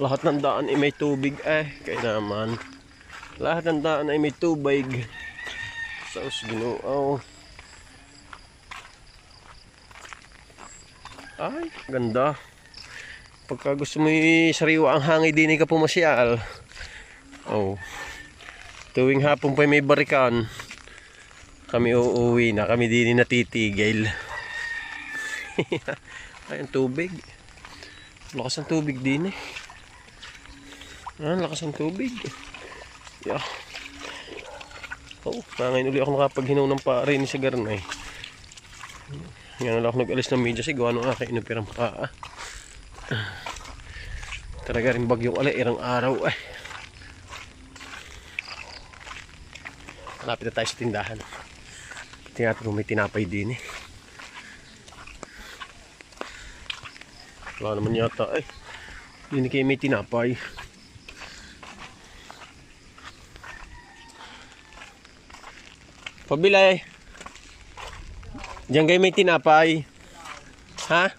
Lahat ng daan ay may tubig eh. Kaya naman. Lahat ng daan ay may tubig. Saus ginoo. Ay, ganda. Pagka gusto mo sariwa ang hangin, din ka pumasyal. Oh. Tuwing hapon pa may barikan. Kami uuwi na. Kami din natitigil. Ay, ang tubig. Lakas ng tubig din eh. Ah, lakas ng tubig. Yeah. Oh, ngayon uli ako nakapaghinom ng pare ni sa Garnay. Yan lang ako nag-alis ng media si gawa nung aking inupirang paa. Talaga rin bagyong ala, irang araw eh. Malapit na tayo sa tindahan. Tingnan natin kung may tinapay din eh. Wala naman yata eh. Hindi kayo may tinapay. Pabilay. Diyan kayo may tinapay. Ha?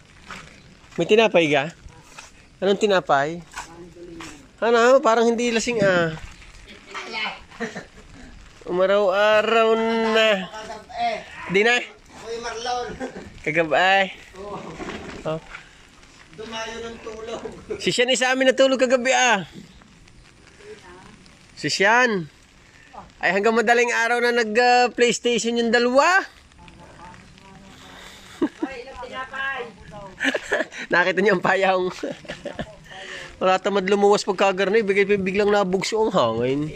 May tinapay ka? Anong tinapay? Ano? Parang hindi lasing ah. Umaraw-araw na. Di na? Ako'y Marlon. Kagabay. Oh. Dumayo ng tulog. Si Sian isa amin natulog kagabi ah. Si Sian. Ay hanggang madaling araw na nag-PlayStation yung dalawa. Nakita niyo ang payang. Wala tamad lumuwas pagkagarni, bigay biglang nabugso ang hangin.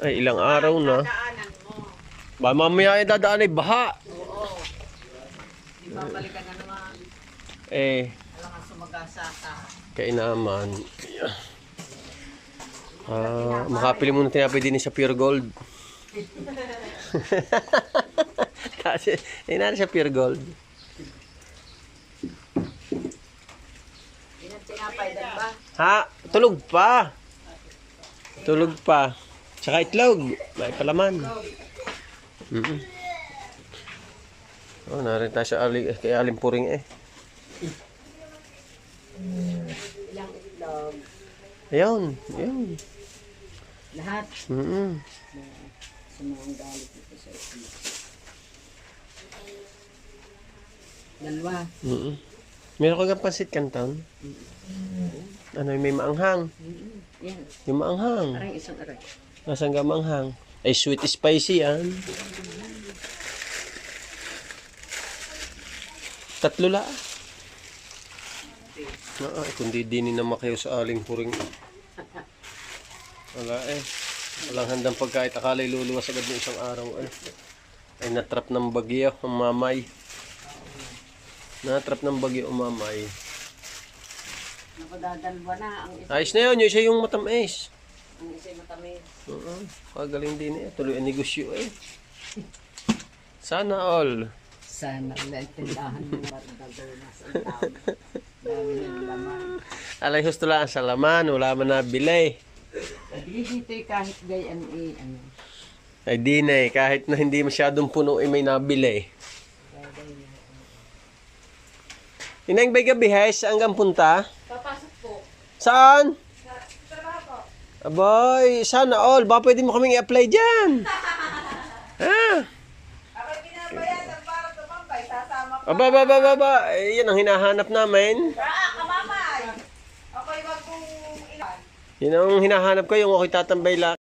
Ay ilang araw na. Ba mamaya ay dadaan ay baha. Di ba balikan na naman. Eh, Alam nga sumagasaka. Kainaman. Ah, makapili muna tinapay din sa Pure Gold. Kasi, eh, nari sa Pure Gold. Ha? Tulog pa. Tulog pa. Tsaka itlog. May palaman. Mm -mm. Oh, narin tayo sa ali, kay Alim Puring eh. Ilang itlog. Ayun, ayun. Lahat. Mm -mm. Sa mga galit ito sa itlog. Dalawa. Mm -mm. Meron ka ng pansit canton? Ano, may maanghang. Yan. Yung maanghang. Parang isang aray. Nasaan ka manghang? Ay, sweet spicy yan. Tatlo la. Oo, eh, kung di dinin na makayo sa aling puring. Wala eh. Walang handang pagkait. Akala'y luluwas agad ng isang araw eh. Ay, natrap ng bagyo ang mamay. Natrap ng bagyo ang mamay. Nakadadalwa na. Ang isa, Ayos na yun. Yung isa yung matamis. ang isa matamis. Oo, kagaling din eh. Tuloy ang negosyo eh. Sana all. Sana lang tindahan ng Bardagonas ang tao. Dami ng laman. Alay husto lang sa laman, wala man nabili. Hindi dito eh, kahit gayan eh, ano. Ay di na eh, kahit na hindi masyadong puno eh may nabili. Inang bay gabi hay, saan kang punta? Papasok po. Saan? Trabaho po. Aboy, sana all, ba pwede mo kaming i-apply dyan? ha? Ako'y pinabayasan para tumambay. Sasama ko. Aba, aba, aba, aba, eh, yan ang hinahanap namin. Ah, Yan ang hinahanap ko, yung ako'y tatambay lang.